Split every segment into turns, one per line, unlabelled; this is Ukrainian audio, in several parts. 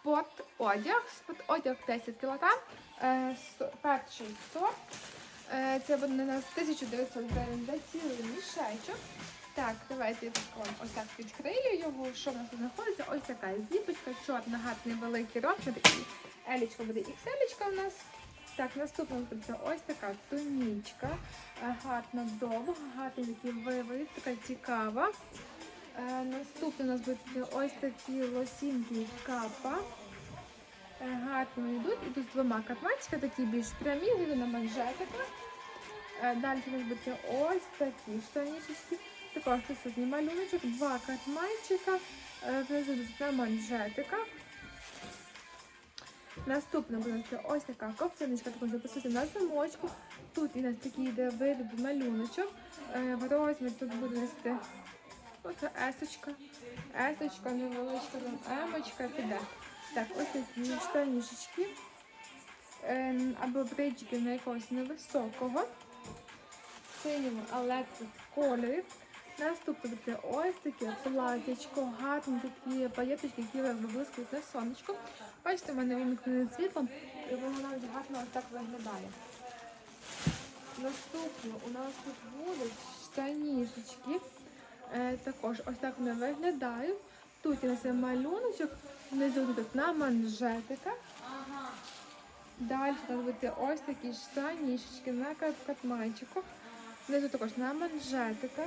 спорт-одяг. Спорт-одяг 10 кг. Е, перший сорт. Е, це буде на нас 1900 гривень за цілий мішечок. Так, давайте я ось так відкрию його. Що в нас тут знаходиться? Ось така зіпочка, чорна, гарний великий розмір. І елічка буде ікселечка у нас. Так, наступна буде ось така тунічка. Е, Гарна довга, гарний такий виворіт, така цікава. Е, наступне у нас буде ось такі лосінки капа. Е, гарно йдуть. Ідуть з двома катманчика, такі більш прямі, йдуть на манжетика. Е, далі у нас буде ось такі штанішечки. Також присутній малюночок, два катманчика, внизу на манжетиках. Наступна буде ось така ковтиночка, також присутня на замочку. Тут у нас такий йде вигляд малюночок. В розмір тут буде оце есочка. Есочка, невеличка, там емочка піде. Так, ось такі штанішечки. Ем, Або брички на якогось невисокого. Синьому електрик кольорів. Наступне буде ось таке платячко, гарні такі паєточки, які виблискують на сонечку. Бачите, в мене вимкнене світлом, і воно навіть гарно ось так виглядає. Наступне у нас тут будуть штанішечки. Е, також ось так вони виглядають. Тут у нас малюночок, внизу тут на манжетиках. Далі буде ось такі штанішечки на кат- катманчиках. Внизу також на манжетиках.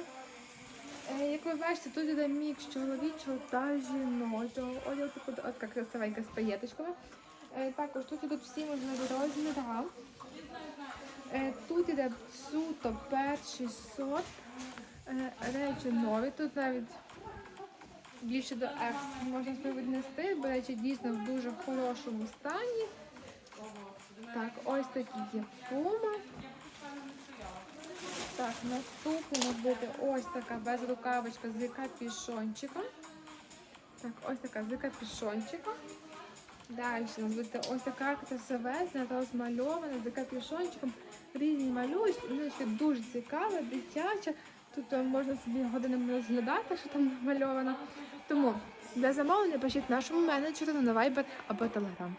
Е, Як ви бачите, тут іде мікс чоловічого та жіночого. Така от така красивенька з паєточками. Е, Також тут ідуть всі можливі розміри. Тут іде суто перший сорт. Е, Речі нові. Тут навіть більше до F можна віднести, бо речі дійсно в дуже хорошому стані. Так, ось такі є пума. Так, наступна буде ось така безрукавочка з капішончиком. Так, ось така з капішончиком. Далі ось така красивезна, розмальована з капюшончиком. Різні ще дуже цікава, дитяча. Тут е, можна собі годинами розглядати, що там намальовано. Тому для замовлення пишіть нашому менеджеру на Viber або Telegram.